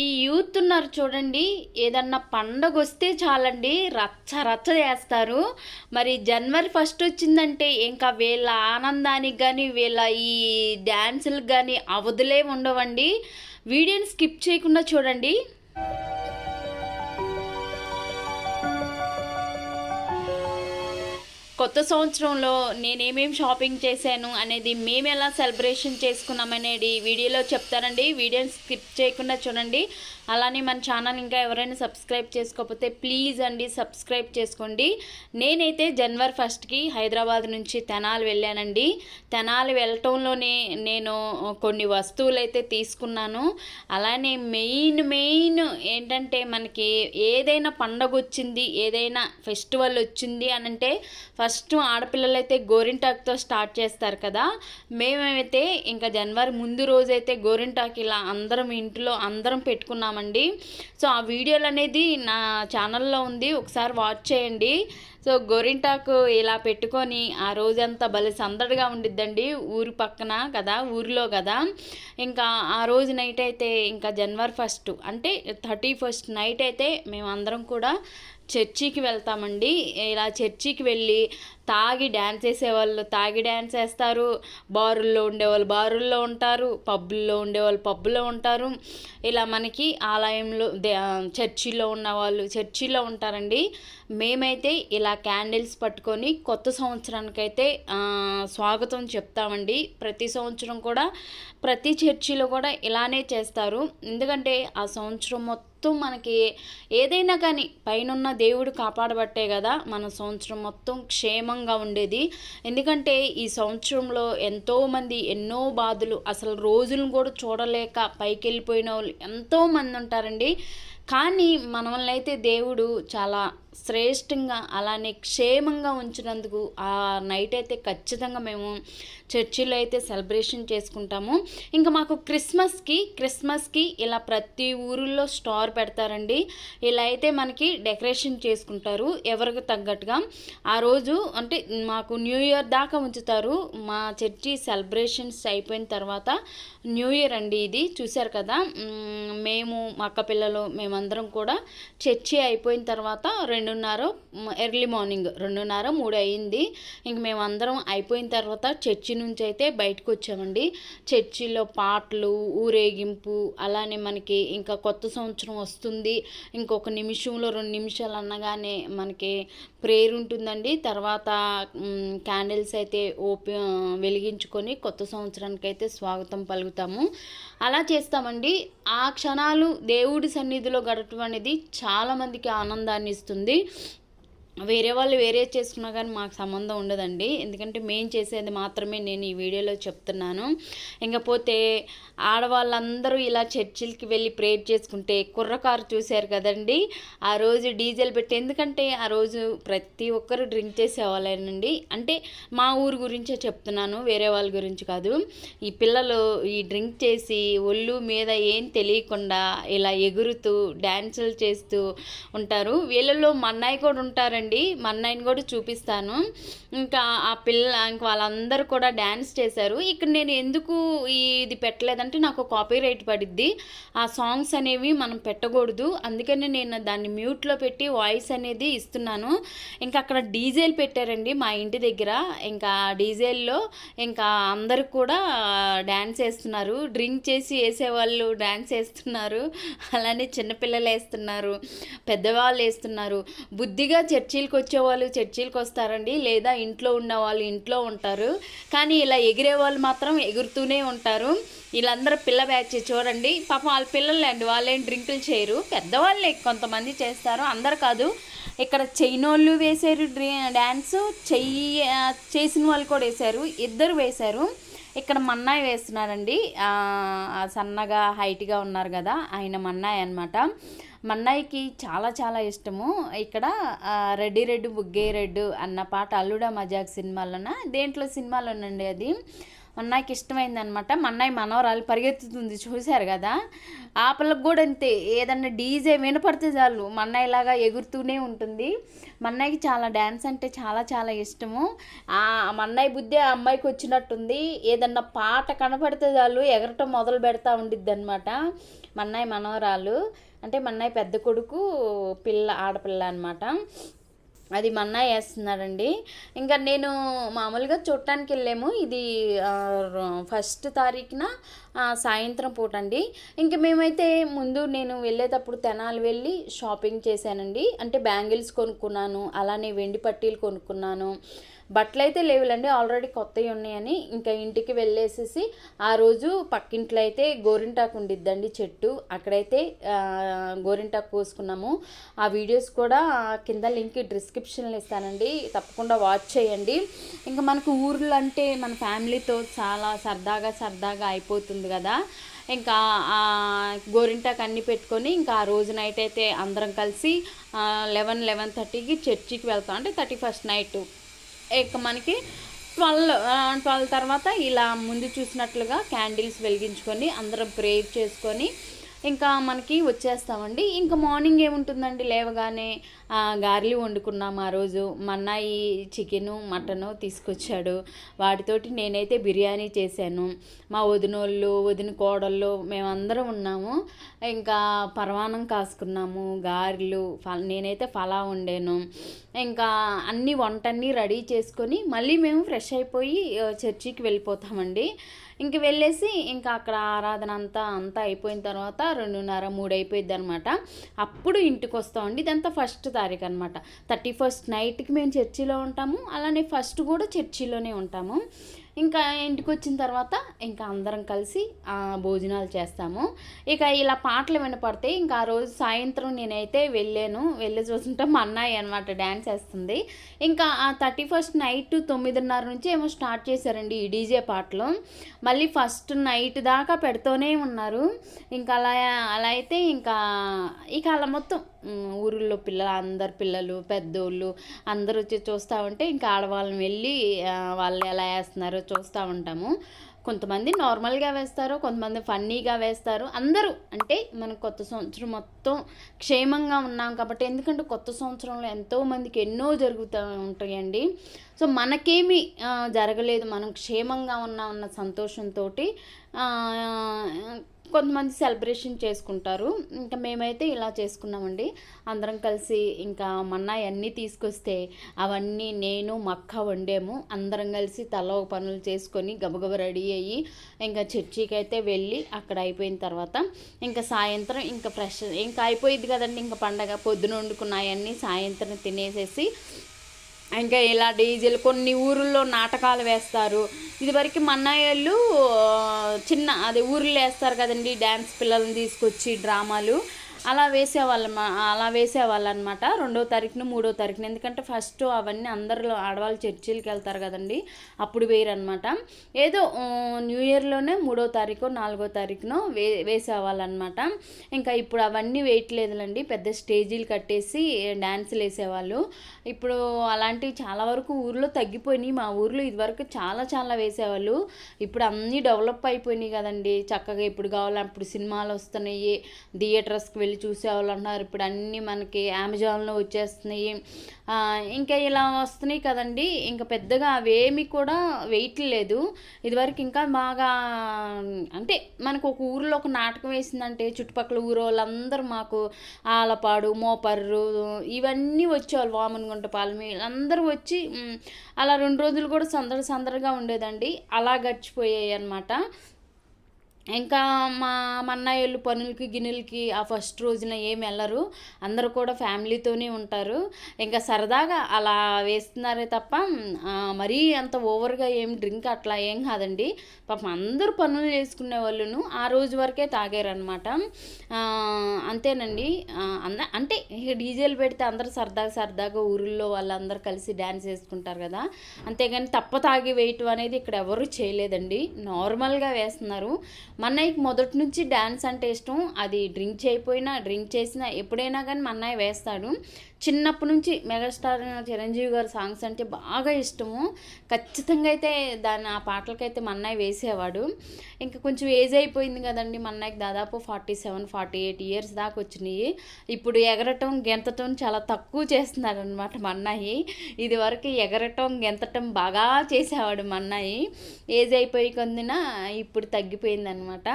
ఈ యూత్ ఉన్నారు చూడండి ఏదన్నా పండగ వస్తే చాలండి రచ్చ రచ్చ చేస్తారు. మరి జనవరి ఫస్ట్ వచ్చిందంటే ఇంకా వీళ్ళ ఆనందానికి కానీ వీళ్ళ ఈ డ్యాన్సులకు కానీ అవధులే ఉండవండి. వీడియోని స్కిప్ చేయకుండా చూడండి. కొత్త సంవత్సరంలో నేనేమేమి షాపింగ్ చేశాను అనేది మేము ఎలా సెలబ్రేషన్ చేసుకున్నాం అనేది వీడియోలో చెప్తానండి వీడియోని స్కిప్ చేయకుండా చూడండి. అలానే మన ఛానల్ ఇంకా ఎవరైనా సబ్స్క్రైబ్ చేసుకోకపోతే ప్లీజ్ అండి సబ్స్క్రైబ్ చేసుకోండి. నేనైతే జనవరి ఫస్ట్కి హైదరాబాద్ నుంచి తెనాలి వెళ్ళానండి. తెనాలి వెళ్ళటంలోనే నేను కొన్ని వస్తువులు అయితే తీసుకున్నాను. అలానే మెయిన్ మెయిన్ ఏంటంటే మనకి ఏదైనా పండగ వచ్చింది ఏదైనా ఫెస్టివల్ వచ్చింది అని అంటే ఫస్ట్ ఆడపిల్లలైతే గోరింటాకుతో స్టార్ట్ చేస్తారు కదా. మేమైతే ఇంకా జనవరి ముందు రోజైతే గోరింటాకు ఇలా అందరం ఇంట్లో అందరం పెట్టుకున్నామండి సో ఆ వీడియోలు అనేది నా ఛానల్లో ఉంది. ఒకసారి వాచ్ చేయండి. సో గోరింటాకు ఇలా పెట్టుకొని ఆ రోజంతా భలే సందడిగా ఉండిద్దండి ఊరి పక్కన కదా ఊరిలో కదా. ఇంకా ఆ రోజు నైట్ అయితే ఇంకా జనవరి ఫస్ట్ అంటే థర్టీ ఫస్ట్ నైట్ అయితే మేమందరం కూడా చర్చికి వెళ్తామండి. ఇలా చర్చికి వెళ్ళి తాగి డ్యాన్స్ చేసేవాళ్ళు తాగి డ్యాన్స్ వేస్తారు బారుల్లో ఉండేవాళ్ళు బారుల్లో ఉంటారు పబ్బుల్లో ఉండేవాళ్ళు పబ్బులో ఉంటారు. ఇలా మనకి ఆలయంలో చర్చిలో ఉన్న వాళ్ళు చర్చిలో ఉంటారండి. మేమైతే ఇలా క్యాండిల్స్ పట్టుకొని కొత్త సంవత్సరానికైతే స్వాగతం చెప్తామండి. ప్రతి సంవత్సరం కూడా ప్రతి చర్చిలో కూడా ఇలానే చేస్తారు. ఎందుకంటే ఆ సంవత్సరం మొత్తం మొత్తం మనకి ఏదైనా కానీ పైనున్న దేవుడు కాపాడబట్టే కదా మన సంవత్సరం మొత్తం క్షేమ క్షేమంగా ఉండేది. ఎందుకంటే ఈ సంవత్సరంలో ఎంతోమంది ఎన్నో బాధలు అసలు రోజులను కూడా చూడలేక పైకి వెళ్ళిపోయిన వాళ్ళు ఎంతోమంది ఉంటారండి. కానీ మనల్ని అయితే దేవుడు చాలా శ్రేష్టంగా అలానే క్షేమంగా ఉంచినందుకు ఆ నైట్ అయితే ఖచ్చితంగా మేము చర్చిలో అయితే సెలబ్రేషన్ చేసుకుంటాము. ఇంకా మాకు క్రిస్మస్కి క్రిస్మస్కి ఇలా ప్రతి ఊరిలో స్టార్ పెడతారండి. ఇలా అయితే మనకి డెకరేషన్ చేసుకుంటారు ఎవరికి తగ్గట్టుగా. ఆ రోజు అంటే మాకు న్యూ ఇయర్ దాకా ఉంచుతారు. మా చర్చి సెలబ్రేషన్స్ అయిపోయిన తర్వాత న్యూ ఇయర్ అండి ఇది. చూశారు కదా? మేము మా అక్క పిల్లలు మేము మేమందరం కూడా చర్చి అయిపోయిన తర్వాత రెండున్నర ఎర్లీ మార్నింగ్ రెండున్నర మూడు అయింది. ఇంక మేమందరం అయిపోయిన తర్వాత చర్చి నుంచి అయితే బయటకు వచ్చామండి చర్చిలో పాటలు ఊరేగింపు అలానే మనకి ఇంకా కొత్త సంవత్సరం వస్తుంది. ఇంకొక నిమిషంలో రెండు నిమిషాలు అనగానే మనకి ప్రేయర్ ఉంటుందండి. తర్వాత క్యాండిల్స్ అయితే ఓపి వెలిగించుకొని కొత్త సంవత్సరానికి అయితే స్వాగతం పలుకుతాము. అలా చేస్తామండి. ఆ క్షణాలు దేవుడి సన్నిధిలో గడపడం అనేది చాలామందికి ఆనందాన్ని ఇస్తుంది. వేరే వాళ్ళు వేరే చేసుకున్నా కానీ మాకు సంబంధం ఉండదండి. ఎందుకంటే మేము చేసేది మాత్రమే నేను ఈ వీడియోలో చెప్తున్నాను. ఇంకపోతే ఆడవాళ్ళందరూ ఇలా చర్చిలకి వెళ్ళి ప్రేర్ చేసుకుంటే కుర్రకారు చూశారు కదండి. ఆ రోజు డీజిల్ పెట్టి ఎందుకంటే ఆ రోజు ప్రతి ఒక్కరు డ్రింక్ చేసేవాళ్ళేనండి. అంటే మా ఊరు గురించే చెప్తున్నాను వేరే వాళ్ళ గురించి కాదు. ఈ పిల్లలు ఈ డ్రింక్ చేసి ఒళ్ళు మీద ఏం తెలియకుండా ఇలా ఎగురుతూ డ్యాన్సులు చేస్తూ ఉంటారు. వీళ్ళలో మన్నాయి కూడా ఉంటారండి. మన్నాయిని కూడా చూపిస్తాను. ఇంకా ఆ పిల్ల ఇంక వాళ్ళందరూ కూడా డ్యాన్స్ చేశారు. ఇక్కడ నేను ఎందుకు ఇది పెట్టలేదంటే నాకు కాపీ రైట్ పడిద్ది. ఆ సాంగ్స్ అనేవి మనం పెట్టకూడదు. అందుకని నేను దాన్ని మ్యూట్లో పెట్టి వాయిస్ అనేది ఇస్తున్నాను. ఇంకా అక్కడ డీజేలు పెట్టారండి మా ఇంటి దగ్గర. ఇంకా డీజేల్లో ఇంకా అందరు కూడా డ్యాన్స్ వేస్తున్నారు డ్రింక్ చేసి వేసేవాళ్ళు డ్యాన్స్ వేస్తున్నారు అలానే చిన్నపిల్లలు వేస్తున్నారు. పెద్దవాళ్ళు వేస్తున్నారు. బుద్ధిగా చర్చీలకు వచ్చేవాళ్ళు చర్చీలకు వస్తారండి. లేదా ఇంట్లో ఉన్న వాళ్ళు ఇంట్లో ఉంటారు. కానీ ఇలా ఎగిరే వాళ్ళు మాత్రం ఎగురుతూనే ఉంటారు. వీళ్ళందరూ పిల్ల బ్యాచ్ చూడండి. పాపం వాళ్ళ పిల్లలు అండి వాళ్ళేం డ్రింకులు చేయరు. పెద్దవాళ్ళే కొంతమంది చేస్తారు. అందరు కాదు. ఇక్కడ చైనోళ్ళు వేశారు డ్యాన్స్ చెయ్యి చేసిన వాళ్ళు కూడా వేశారు. ఇద్దరు వేశారు. ఇక్కడ మన్నాయి వేస్తున్నారండి. సన్నగా హైట్గా ఉన్నారు కదా. ఆయన మన్నాయి అనమాట మన్నయ్యకి చాలా చాలా ఇష్టము. ఇక్కడ రెడ్డి రెడ్డి బుగ్గే రెడ్డు అన్న పాట అల్లుడా మజాక్ సినిమాలోన దేంట్లో సినిమాలోనండి అది? మన్నాయికి ఇష్టమైందనమాట. మన్నాయి మనవరాలు పరిగెత్తుతుంది చూశారు కదా? ఆ పిల్లకి కూడా అంతే. ఏదన్నా డీజే వినపడితే చాలు. మన్నాయిలాగా ఎగురుతూనే ఉంటుంది. మన్నాయికి చాలా డ్యాన్స్ అంటే చాలా చాలా ఇష్టము. ఆ మన్నాయి బుద్ధి ఆ అమ్మాయికి వచ్చినట్టుంది. ఏదన్నా పాట కనపడితే చాలు ఎగరటం మొదలు పెడతా ఉండిద్ది అనమాట మన్నాయి మనవరాలు. అంటే మన్నాయి పెద్ద కొడుకు పిల్ల ఆడపిల్ల అనమాట అది మన్నా వేస్తున్నాడండి. ఇంకా నేను మామూలుగా చూడటానికి వెళ్ళాము. ఇది ఫస్ట్ తారీఖున సాయంత్రం పూట అండి. ఇంక మేమైతే ముందు నేను వెళ్ళేటప్పుడు తెనాలి వెళ్ళి షాపింగ్ చేశానండి. అంటే బ్యాంగిల్స్ కొనుక్కున్నాను అలానే వెండి పట్టీలు కొనుక్కున్నాను. బట్టలు అయితే లేవులండి ఆల్రెడీ కొత్తవి ఉన్నాయని ఇంకా ఇంటికి వెళ్ళేసేసి ఆ రోజు పక్కింట్లో అయితే గోరింటాకు ఉండిద్దండి చెట్టు. అక్కడైతే గోరింటాకు కోసుకున్నాము. ఆ వీడియోస్ కూడా కింద లింక్ డిస్క్రిప్షన్లో ఇస్తానండి. తప్పకుండా వాచ్ చేయండి. ఇంకా మనకు ఊర్లు అంటే మన ఫ్యామిలీతో చాలా సరదాగా సరదాగా అయిపోతుంది కదా. ఇంకా గోరింటాకు అన్నీ పెట్టుకొని ఇంకా ఆ రోజు నైట్ అయితే అందరం కలిసి లెవెన్ లెవెన్ థర్టీకి చర్చికి వెళ్తాం. అంటే థర్టీ ఫస్ట్ నైట్. ఇక మనకి ట్వెల్వ్ ట్వెల్వ్ తర్వాత ఇలా ముందు చూసినట్లుగా క్యాండిల్స్ వెలిగించుకొని అందరం ప్రేయర్ చేసుకొని ఇంకా మనకి వచ్చేస్తామండి. ఇంకా మార్నింగ్ ఏముంటుందండి? లేవగానే గారెలు వండుకున్నాము ఆ రోజు. మన్నాయి చికెను మటను తీసుకొచ్చాడు. వాటితోటి నేనైతే బిర్యానీ చేశాను. మా వదినోళ్ళు వదిన కోడళ్ళు మేమందరం ఉన్నాము. ఇంకా పరమానం కాసుకున్నాము గారెలు నేనైతే ఫలా వండాను. ఇంకా అన్ని వంటన్నీ రెడీ చేసుకొని మళ్ళీ మేము ఫ్రెష్ అయిపోయి చర్చికి వెళ్ళిపోతామండి. ఇంక వెళ్ళేసి ఇంకా అక్కడ ఆరాధన అంతా అంతా అయిపోయిన తర్వాత రెండున్నర మూడు అయిపోయింది అనమాట అప్పుడు ఇంటికి వస్తామండి. ఇదంతా ఫస్ట్ తారీఖు అనమాట థర్టీ ఫస్ట్ నైట్కి మేము చర్చిలో ఉంటాము. అలానే ఫస్ట్ కూడా చర్చిలోనే ఉంటాము. ఇంకా ఇంటికి వచ్చిన తర్వాత ఇంకా అందరం కలిసి భోజనాలు చేస్తాము. ఇక ఇలా పాటలు వినపడితే ఇంకా ఆ రోజు సాయంత్రం నేనైతే వెళ్ళాను. వెళ్ళి చూస్తుంటే మా అన్నయ్య అనమాట డ్యాన్స్ వేస్తుంది. ఇంకా ఆ థర్టీ ఫస్ట్ నైట్ తొమ్మిదిన్నర నుంచి ఏమో స్టార్ట్ చేశారండి ఈ డీజే పాటలు. మళ్ళీ ఫస్ట్ నైట్ దాకా పెడుతూనే ఉన్నారు. ఇంకా అలా అలా అయితే ఇంకా ఇక అలా మొత్తం ఊరిలో పిల్లలు అందరు పిల్లలు పెద్దోళ్ళు అందరూ వచ్చి చూస్తూ ఉంటే ఇంకా ఆడవాళ్ళని వెళ్ళి వాళ్ళు ఎలా వేస్తున్నారో చూస్తూ ఉంటాము. కొంతమంది నార్మల్గా వేస్తారు కొంతమంది ఫన్నీగా వేస్తారు. అందరూ అంటే మన కొత్త సంవత్సరం మొత్తం క్షేమంగా ఉన్నాం కాబట్టి ఎందుకంటే కొత్త సంవత్సరంలో ఎంతోమందికి ఎన్నో జరుగుతూ ఉంటాయండి. సో మనకేమి జరగలేదు మనం క్షేమంగా ఉన్నామన్న సంతోషంతో కొంతమంది సెలబ్రేషన్ చేసుకుంటారు. ఇంకా మేమైతే ఇలా చేసుకున్నామండి. అందరం కలిసి ఇంకా మన్నాయి అన్నీ తీసుకొస్తే అవన్నీ నేను మక్క వండాము. అందరం కలిసి తల పనులు చేసుకొని గబగబ రెడీ అయ్యి ఇంకా చర్చికి అయితే వెళ్ళి అక్కడ అయిపోయిన తర్వాత ఇంకా సాయంత్రం ఇంకా ఫ్రెష్ ఇంకా అయిపోయింది కదండి. ఇంకా పండగ పొద్దున వండుకున్నాయన్నీ సాయంత్రం తినేసేసి ఇంకా ఇలా డీజిల్ కొన్ని ఊరుల్లో నాటకాలు వేస్తారు. ఇదివరకు మన్నయ్యళ్ళు చిన్న అదే ఊర్లో వేస్తారు కదండి డ్యాన్స్ పిల్లల్ని తీసుకొచ్చి డ్రామాలు. అలా వేసేవాళ్ళం అలా వేసేవాళ్ళు అనమాట రెండో తారీఖున మూడో తారీఖున. ఎందుకంటే ఫస్ట్ అవన్నీ అందరిలో ఆడవాళ్ళు చర్చిలకి వెళ్తారు కదండి అప్పుడు వేయరనమాట ఏదో న్యూ ఇయర్లోనే మూడో తారీఖు నాలుగో తారీఖునో వే వేసేవాళ్ళు అనమాట ఇంకా ఇప్పుడు అవన్నీ వేయట్లేదులండి పెద్ద స్టేజీలు కట్టేసి డ్యాన్సులు వేసేవాళ్ళు. ఇప్పుడు అలాంటివి చాలా వరకు ఊర్లో తగ్గిపోయినాయి. మా ఊర్లో ఇదివరకు చాలా చాలా వేసేవాళ్ళు. ఇప్పుడు అన్నీ డెవలప్ అయిపోయినాయి కదండి. చక్కగా ఇప్పుడు కావాలి అప్పుడు సినిమాలు వస్తున్నాయి థియేటర్స్కి వెళ్ళి వెళ్ళి చూసేవాళ్ళు అంటున్నారు ఇప్పుడు అన్నీ మనకి అమెజాన్లో వచ్చేస్తున్నాయి. ఇంకా ఇలా వస్తున్నాయి కదండి. ఇంకా పెద్దగా అవేమి కూడా వెయిట్ లేదు. ఇదివరకు ఇంకా బాగా అంటే మనకు ఒక ఊరిలో ఒక నాటకం వేసిందంటే చుట్టుపక్కల ఊరు వాళ్ళందరూ మాకు ఆలపాడు మోపర్రు ఇవన్నీ వచ్చేవాళ్ళు వామనగుంట పాలమి అందరూ వచ్చి అలా రెండు రోజులు కూడా సందడి సందడిగా ఉండేదండి. అలా గడిచిపోయాయి అనమాట ఇంకా మా మన్నయ్యలు పనులకి గిన్నెలకి ఆ ఫస్ట్ రోజున ఏమి వెళ్ళరు. అందరూ కూడా ఫ్యామిలీతోనే ఉంటారు. ఇంకా సరదాగా అలా వేస్తున్నారే తప్ప మరీ అంత ఓవర్గా ఏం డ్రింక్ అట్లా ఏం కాదండి. పాపం అందరూ పనులు చేసుకునే వాళ్ళును ఆ రోజు వరకే తాగారనమాట అంతేనండి. అంద అంటే ఇక డీజేలు పెడితే అందరూ సరదాగా సరదాగా ఊరిలో వాళ్ళందరూ కలిసి డ్యాన్స్ వేసుకుంటారు కదా. అంతేగాని తప్ప తాగి వేయటం అనేది ఇక్కడ ఎవరు చేయలేదండి. నార్మల్గా వేస్తున్నారు. మన్నయ్యకి మొదటి నుంచి డ్యాన్స్ అంటే ఇష్టం. అది డ్రింక్ చేయకపోయినా డ్రింక్ చేసినా ఎప్పుడైనా కానీ మా అన్నయ్య వేస్తాడు. చిన్నప్పటి నుంచి మెగాస్టార్ చిరంజీవి గారి సాంగ్స్ అంటే బాగా ఇష్టము. ఖచ్చితంగా అయితే దాని ఆ పాటలకైతే మా అన్నయ్య వేసేవాడు. ఇంకా కొంచెం ఏజ్ అయిపోయింది కదండి మా దాదాపు forty seven forty eight years దాకా వచ్చినాయి. ఇప్పుడు ఎగరటం గెంతటం చాలా తక్కువ చేస్తున్నాడు అనమాట మా ఇది వరకు ఎగరటం గెంతటం బాగా చేసేవాడు మా ఏజ్ అయిపోయి కొందిన ఇప్పుడు తగ్గిపోయింది అనమాట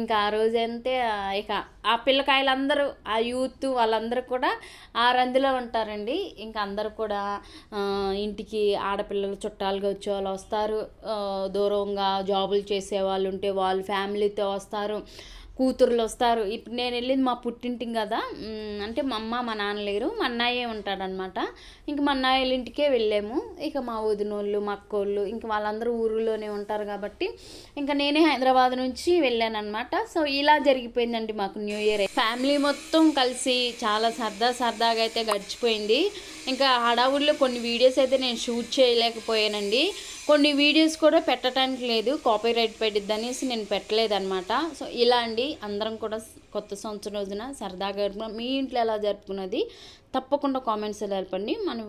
ఇంకా ఆ రోజంతే ఇక ఆ పిల్లకాయలందరూ ఆ యూత్ వాళ్ళందరూ కూడా ఆ రందిలో ఉంటారండి. ఇంకా అందరూ కూడా ఇంటికి ఆడపిల్లలు చుట్టాలుగా వచ్చే వాళ్ళు వస్తారు. దూరంగా జాబులు చేసే వాళ్ళు ఉంటే వాళ్ళు ఫ్యామిలీతో వస్తారు. కూతుర్లు వస్తారు ఇప్పుడు నేను వెళ్ళింది మా పుట్టింటికి కదా. అంటే మా అమ్మ మా నాన్న లేరు. మా అన్నయ్యే ఉంటాడనమాట. ఇంక మా అన్నయ్య వాళ్ళ ఇంటికే వెళ్ళాము. ఇక మా వదినోళ్ళు మా అక్కోళ్ళు ఇంక వాళ్ళందరూ ఊరిలోనే ఉంటారు కాబట్టి ఇంకా నేనే హైదరాబాద్ నుంచి వెళ్ళాను సో ఇలా జరిగిపోయిందండి మాకు న్యూ ఇయర్. ఫ్యామిలీ మొత్తం కలిసి చాలా సరదా సరదాగా అయితే గడిచిపోయింది. ఇంకా హడావుడిలో కొన్ని వీడియోస్ అయితే నేను షూట్ చేయలేకపోయానండి. కొన్ని వీడియోస్ కూడా పెట్టడానికి లేదు కాపీ రైట్ పెట్టిద్ది అనేసి నేను పెట్టలేదన్నమాట. సో ఇలా అండి. అందరం కూడా కొత్త సంవత్సరం రోజున సరదాగా మీ ఇంట్లో ఎలా జరుపుకున్నది తప్పకుండా కామెంట్స్ తెలపండి. మనం